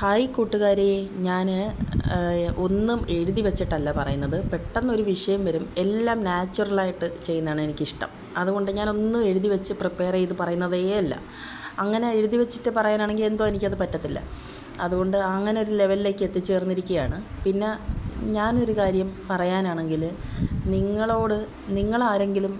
Hi കൂട്ടുകാരെ ഞാൻ ഒന്നും എഴുതി വെച്ചിട്ടല്ല പറയുന്നത്. പെട്ടെന്നൊരു വിഷയം വരും. എല്ലാം നാച്ചുറലായിട്ട് ചെയ്യുന്നതാണ് എനിക്കിഷ്ടം. അതുകൊണ്ട് ഞാനൊന്നും എഴുതി വെച്ച് പ്രിപ്പയർ ചെയ്ത് പറയുന്നതേ അല്ല. അങ്ങനെ എഴുതി വെച്ചിട്ട് പറയാനാണെങ്കിൽ എന്തോ എനിക്കത് പറ്റത്തില്ല. അതുകൊണ്ട് അങ്ങനെ ഒരു ലെവലിലേക്ക് എത്തിച്ചേർന്നിരിക്കുകയാണ്. പിന്നെ ഞാനൊരു കാര്യം പറയാനാണെങ്കിൽ നിങ്ങളോട് നിങ്ങളാരെങ്കിലും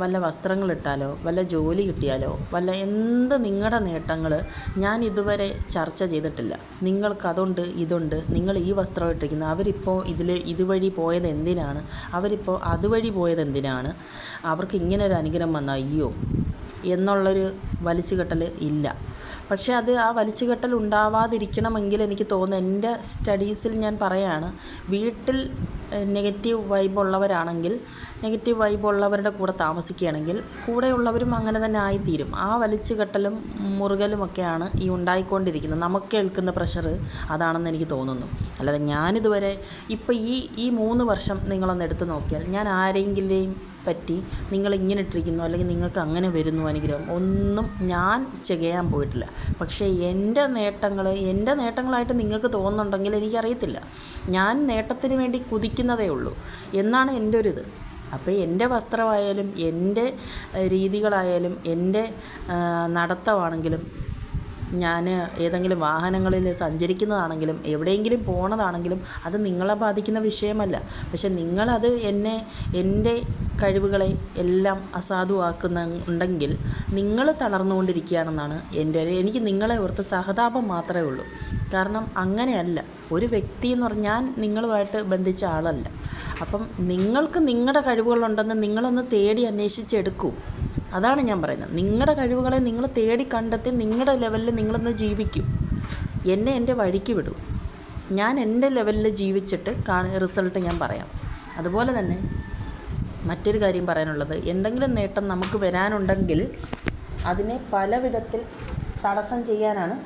വല്ല വസ്ത്രങ്ങൾ ഇട്ടാലോ വല്ല ജോലി കിട്ടിയാലോ വല്ല എന്ത് നിങ്ങളുടെ നേട്ടങ്ങൾ ഞാൻ ഇതുവരെ ചർച്ച ചെയ്തിട്ടില്ല. നിങ്ങൾക്ക് അതുണ്ട് ഇതുണ്ട് നിങ്ങൾ ഈ വസ്ത്രം ഇട്ടിരിക്കുന്നു അവരിപ്പോൾ ഇതിൽ ഇതുവഴി പോയത് എന്തിനാണ് അവരിപ്പോൾ അതുവഴി പോയത് എന്തിനാണ് അവർക്ക് ഇങ്ങനെ ഒരു അനുഗ്രഹം വന്ന അയ്യോ എന്നുള്ളൊരു വലിച്ചുകെട്ടൽ ഇല്ല. പക്ഷേ അത് ആ വലിച്ചുകെട്ടൽ ഉണ്ടാവാതിരിക്കണമെങ്കിൽ എനിക്ക് തോന്നുന്നു എന്റെ സ്റ്റഡീസിൽ ഞാൻ പറയാണ് വീട്ടിൽ നെഗറ്റീവ് വൈബ് ഉള്ളവരാണെങ്കിൽ നെഗറ്റീവ് വൈബ് ഉള്ളവരുടെ കൂടെ താമസിക്കുകയാണെങ്കിൽ കൂടെയുള്ളവരും അങ്ങനെ തന്നെ ആയിത്തീരും. ആ വലിച്ചുകെട്ടലും മുറുകലുമൊക്കെയാണ് ഈ ഉണ്ടായിക്കൊണ്ടിരിക്കുന്നത്. നമുക്ക് കേൾക്കുന്ന പ്രഷർ അതാണെന്ന് എനിക്ക് തോന്നുന്നു. അല്ലാതെ ഞാനിതുവരെ ഇപ്പോൾ ഈ ഈ മൂന്ന് വർഷം നിങ്ങളൊന്ന് എടുത്തു നോക്കിയാൽ ഞാൻ ആരെങ്കിലും പറ്റി നിങ്ങൾ ഇങ്ങനെ ഇട്ടിരിക്കുന്നു അല്ലെങ്കിൽ നിങ്ങൾക്ക് അങ്ങനെ വരുന്നു അനുഗ്രഹം. ഒന്നും ഞാൻ ചെയ്യാൻ പോയിട്ടില്ല. പക്ഷേ എന്റെ നേട്ടങ്ങൾ എന്റെ നേട്ടങ്ങളായിട്ട് നിങ്ങൾക്ക് തോന്നുന്നുണ്ടെങ്കിൽ എനിക്കറിയത്തില്ല. ഞാൻ നേട്ടത്തിന് വേണ്ടി കുതിക്കുന്നതേ ഉള്ളൂ. എന്നാണ് എന്റെ ഒരു ഇത് അപ്പോൾ എന്റെ വസ്ത്രമായാലും എന്റെ രീതികളായാലും എന്റെ നടത്തമാണെങ്കിലും ഞാൻ ഏതെങ്കിലും വാഹനങ്ങളിൽ സഞ്ചരിക്കുന്നതാണെങ്കിലും എവിടെയെങ്കിലും പോണതാണെങ്കിലും അത് നിങ്ങളെ ബാധിക്കുന്ന വിഷയമല്ല. പക്ഷെ നിങ്ങളത് എന്നെ എന്റെ കഴിവുകളെ എല്ലാം അസാധുവാക്കുന്നുണ്ടെങ്കിൽ നിങ്ങൾ തളർന്നുകൊണ്ടിരിക്കുകയാണെന്നാണ് എന്റെ എനിക്ക് നിങ്ങളെ ഓർത്ത് സഹതാപം മാത്രമേ ഉള്ളൂ. കാരണം അങ്ങനെയല്ല. ഒരു വ്യക്തി എന്ന് പറഞ്ഞാൽ ഞാൻ നിങ്ങളുമായിട്ട് ബന്ധിച്ച ആളല്ല. അപ്പം നിങ്ങൾക്ക് നിങ്ങളുടെ കഴിവുകളുണ്ടെന്ന് നിങ്ങളൊന്ന് തേടി അന്വേഷിച്ചെടുക്കൂ. അതാണ് ഞാൻ പറയുന്നത്. നിങ്ങളുടെ കഴിവുകളെ നിങ്ങൾ തേടി കണ്ടെത്തി നിങ്ങളുടെ ലെവലിൽ നിങ്ങളൊന്ന് ജീവിക്കും. എന്നെ എന്റെ വഴിക്ക് വിടൂ. ഞാൻ എന്റെ ലെവലിൽ ജീവിച്ചിട്ട് കാണ റിസൾട്ട് ഞാൻ പറയാം. അതുപോലെ തന്നെ മറ്റൊരു കാര്യം പറയാനുള്ളത്. എന്തെങ്കിലും നേട്ടം നമുക്ക് വരാനുണ്ടെങ്കിൽ അതിനെ പല വിധത്തിൽ തടസ്സം ചെയ്യാനാണ്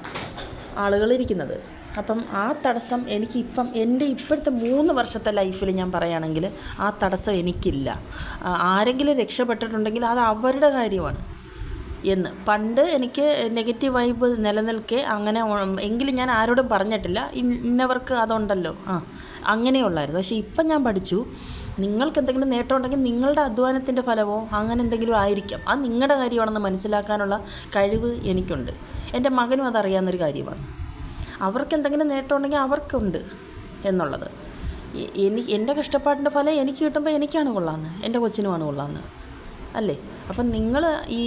ആളുകൾ ഇരിക്കുന്നത്. അപ്പം ആ തടസ്സം എനിക്ക് ഇപ്പം എന്റെ ഇപ്പോഴത്തെ മൂന്ന് വർഷത്തെ ലൈഫിൽ ഞാൻ പറയുകയാണെങ്കിൽ ആ തടസ്സം എനിക്കില്ല. ആരെങ്കിലും രക്ഷപ്പെട്ടിട്ടുണ്ടെങ്കിൽ അത് അവരുടെ കാര്യമാണ്. എന്ന്. പണ്ട് എനിക്ക് നെഗറ്റീവ് വൈബ് നിലനിൽക്കെ അങ്ങനെ എങ്കിലും ഞാൻ ആരോടും പറഞ്ഞിട്ടില്ല. ഇന്നവർക്ക് അതുണ്ടല്ലോ. ആ അങ്ങനെയുള്ളായിരുന്നു. പക്ഷേ ഇപ്പം ഞാൻ പഠിച്ചു. നിങ്ങൾക്ക് എന്തെങ്കിലും നേട്ടം ഉണ്ടെങ്കിൽ നിങ്ങളുടെ അധ്വാനത്തിന്റെ ഫലമോ അങ്ങനെ എന്തെങ്കിലും ആയിരിക്കാം. അത് നിങ്ങളുടെ കാര്യമാണെന്ന് മനസ്സിലാക്കാനുള്ള കഴിവ് എനിക്കുണ്ട്. എന്റെ മകനും അതറിയാവുന്നൊരു കാര്യമാണ്. അവർക്ക് എന്തെങ്കിലും നേട്ടമുണ്ടെങ്കിൽ അവർക്കുണ്ട് എന്നുള്ളത്. എനിക്ക് എന്റെ കഷ്ടപ്പാടിന്റെ ഫലം എനിക്ക് കിട്ടുമ്പോൾ എനിക്കാണ് കൊള്ളാമെന്ന് എന്റെ കൊച്ചിനുമാണ് കൊള്ളാമെന്ന് അല്ലേ? അപ്പം നിങ്ങൾ ഈ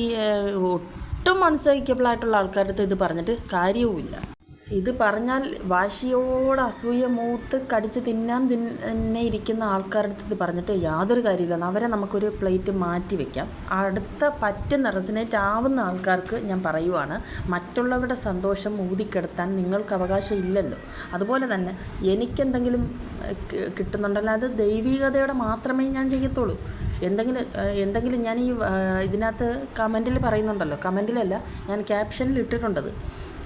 ഒട്ടും അൺസഹിക്കബിളായിട്ടുള്ള ആൾക്കാരുടെ അടുത്ത് ഇത് പറഞ്ഞിട്ട് കാര്യവുമില്ല. ഇത് പറഞ്ഞാൽ വാശിയോട് അസൂയ മൂത്ത് കടിച്ച് തിന്നാൻ തന്നെ ഇരിക്കുന്ന ആൾക്കാരുടെ അടുത്ത് പറഞ്ഞിട്ട് യാതൊരു കാര്യമില്ല അവരെ നമുക്കൊരു പ്ലേറ്റ് മാറ്റി വെക്കാം. അടുത്ത പറ്റുന്ന റെസിനേറ്റ് ആവുന്ന ആൾക്കാർക്ക് ഞാൻ പറയുവാണ് മറ്റുള്ളവരുടെ സന്തോഷം ഊതിക്കെടുത്താൻ നിങ്ങൾക്ക് അവകാശം ഇല്ലല്ലോ. അതുപോലെ തന്നെ എനിക്കെന്തെങ്കിലും കിട്ടുന്നുണ്ടല്ലോ. അത് ദൈവികതയോടെ മാത്രമേ ഞാൻ ചെയ്യത്തുള്ളൂ. എന്തെങ്കിലും എന്തെങ്കിലും ഞാൻ ഈ ഇതിനകത്ത് കമന്റിൽ പറയുന്നുണ്ടല്ലോ. കമന്റിലല്ല ഞാൻ ക്യാപ്ഷനിൽ ഇട്ടിട്ടുണ്ടത്.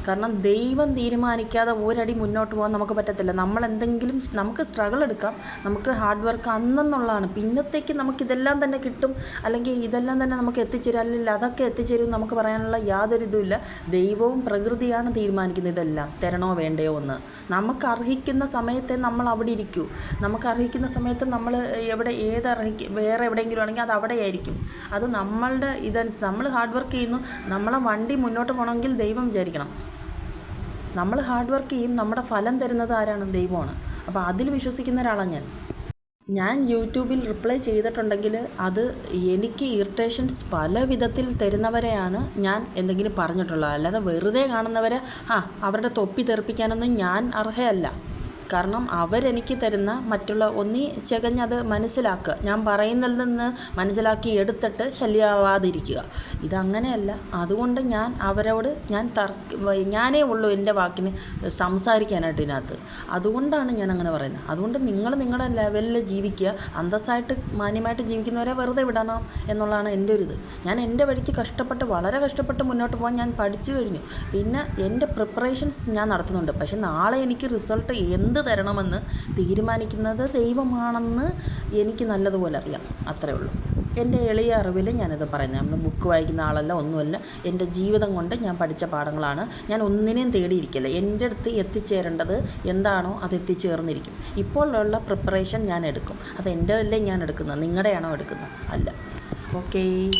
കാരണം ദൈവം തീരുമാനിക്കാതെ ഒരടി മുന്നോട്ട് പോകാൻ നമുക്ക് പറ്റത്തില്ല. നമ്മൾ എന്തെങ്കിലും നമുക്ക് സ്ട്രഗിൾ എടുക്കാം. നമുക്ക് ഹാർഡ് വർക്ക് അന്നെന്നുള്ളതാണ്. പിന്നത്തേക്ക് നമുക്ക് ഇതെല്ലാം തന്നെ കിട്ടും. അല്ലെങ്കിൽ ഇതെല്ലാം തന്നെ നമുക്ക് എത്തിച്ചേരും. അല്ലെങ്കിൽ അതൊക്കെ എത്തിച്ചേരും നമുക്ക് പറയാനുള്ള യാതൊരു ഇതുമില്ല. ദൈവവും പ്രകൃതിയാണ് തീരുമാനിക്കുന്നത് ഇതെല്ലാം. തരണോ വേണ്ടയോ എന്ന്. നമുക്ക് അർഹിക്കുന്ന സമയത്തെ നമ്മൾ അവിടെ ഇരിക്കൂ. നമുക്ക് അർഹിക്കുന്ന സമയത്ത് നമ്മൾ എവിടെ ഏത് അർഹിക്ക വേറെ എവിടെയെങ്കിലും ആണെങ്കിൽ അത് അവിടെ ആയിരിക്കും. അത് നമ്മളുടെ ഇതനുസരിച്ച് നമ്മൾ ഹാർഡ് വർക്ക് ചെയ്യുന്നു. നമ്മളെ വണ്ടി മുന്നോട്ട് പോകണമെങ്കിൽ ദൈവം വിചാരിക്കണം. നമ്മൾ ഹാർഡ് വർക്ക് ചെയ്യും നമ്മുടെ ഫലം തരുന്നത് ആരാണ് ദൈവമാണ്. അപ്പോൾ അതിൽ വിശ്വസിക്കുന്ന ഒരാളാണ് ഞാൻ. ഞാൻ യൂട്യൂബിൽ റിപ്ലൈ ചെയ്തിട്ടുണ്ടെങ്കിൽ അത് എനിക്ക് ഇറിറ്റേഷൻസ് പല വിധത്തിൽ തരുന്നവരെയാണ് ഞാൻ എന്തെങ്കിലും പറഞ്ഞിട്ടുള്ളത്. അല്ലാതെ വെറുതെ കാണുന്നവരെ ആ അവരുടെ തൊപ്പി തെറിപ്പിക്കാനൊന്നും ഞാൻ അർഹയല്ല. കാരണം അവരെനിക്ക് തരുന്ന മറ്റുള്ള ഒന്നി ചകഞ്ഞത് മനസ്സിലാക്കുക ഞാൻ പറയുന്നതിൽ നിന്ന് മനസ്സിലാക്കി എടുത്തിട്ട് ശല്യമാവാതിരിക്കുക ഇതങ്ങനെയല്ല. അതുകൊണ്ട് ഞാൻ അവരോട് ഞാൻ തർക്ക ഞാനേ ഉള്ളൂ എന്റെ വാക്കിന് സംസാരിക്കാനായിട്ട് ഇതിനകത്ത്. അതുകൊണ്ടാണ് ഞാൻ അങ്ങനെ പറയുന്നത്. അതുകൊണ്ട് നിങ്ങൾ നിങ്ങളുടെ ലെവലിൽ ജീവിക്കുക. അന്തസ്സായിട്ട് മാന്യമായിട്ട് ജീവിക്കുന്നവരെ വെറുതെ വിടണം എന്നുള്ളതാണ് എന്റെ ഒരു ഇത് ഞാൻ എന്റെ വഴിക്ക് കഷ്ടപ്പെട്ട് വളരെ കഷ്ടപ്പെട്ട് മുന്നോട്ട് പോകാൻ ഞാൻ പഠിച്ചു കഴിഞ്ഞു. പിന്നെ എന്റെ പ്രിപ്പറേഷൻസ് ഞാൻ നടത്തുന്നുണ്ട്. പക്ഷേ നാളെ എനിക്ക് റിസൾട്ട് എന്ത് തരണമെന്ന് തീരുമാനിക്കുന്നത് ദൈവമാണെന്ന് എനിക്ക് നല്ലതുപോലെ അറിയാം. അത്രേ ഉള്ളൂ. എന്റെ എളിയ അറിവിൽ ഞാനിത് പറയുന്നത്. നമ്മൾ ബുക്ക് വായിക്കുന്ന ആളല്ല ഒന്നുമല്ല. എന്റെ ജീവിതം കൊണ്ട് ഞാൻ പഠിച്ച പാഠങ്ങളാണ്. ഞാൻ ഒന്നിനെയും തേടിയിരിക്കില്ല. എന്റെ അടുത്ത് എത്തിച്ചേരേണ്ടത് എന്താണോ അത് എത്തിച്ചേർന്നിരിക്കും. ഇപ്പോഴുള്ള പ്രിപ്പറേഷൻ ഞാൻ എടുക്കും. അത് എന്റെ അല്ലേ ഞാൻ എടുക്കുന്നത്? നിങ്ങളുടെയാണോ എടുക്കുന്നത്? അല്ല. ഓക്കേ